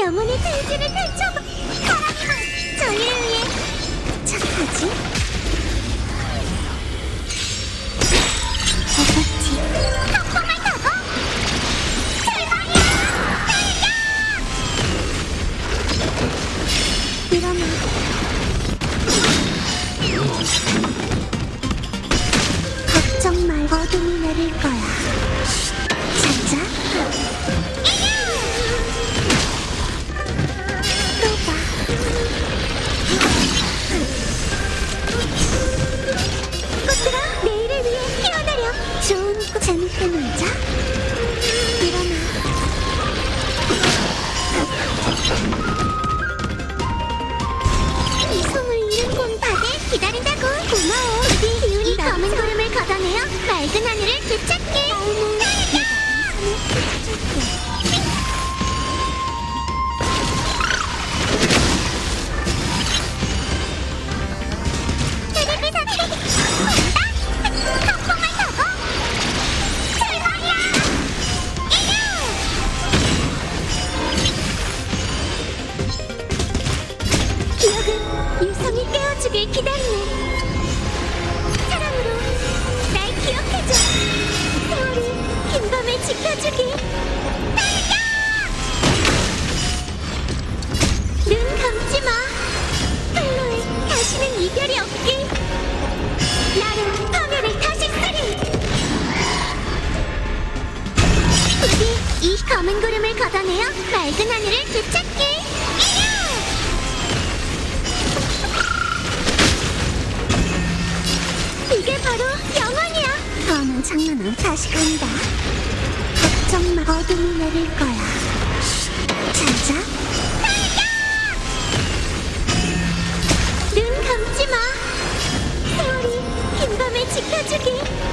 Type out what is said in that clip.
영혼의 대지를 펼쳐봐 사랑이만 저희를 위해 착하지? 어떻지? 폭풍을 타고 출발이야! 달려! 일어나 걱정 말 어둠이 내릴 거야 꽃 재밌게 놀자. 일어나. 이성을 잃은 곰파게 기다린다고. 고마워. 우리 기운이 검은 구름을 걷어내어 맑은 하늘을 되찾게 주길 기다리네 사랑으로 날 기억해줘. 세월이 긴 밤을 지켜주길 달려! 눈 감지 마. 플로에 다시는 이별이 없길. 나는 파멸을 다시 쓰리. 부디 이 검은 구름을 걷어내어 맑은 하늘을 되찾길 바로 영원이야. 더는 장난은 다시 간다. 걱정 마. 어둠이 내릴 거야. 자자. 달려! 눈 감지 마. 세월이 긴 밤에 지켜주길.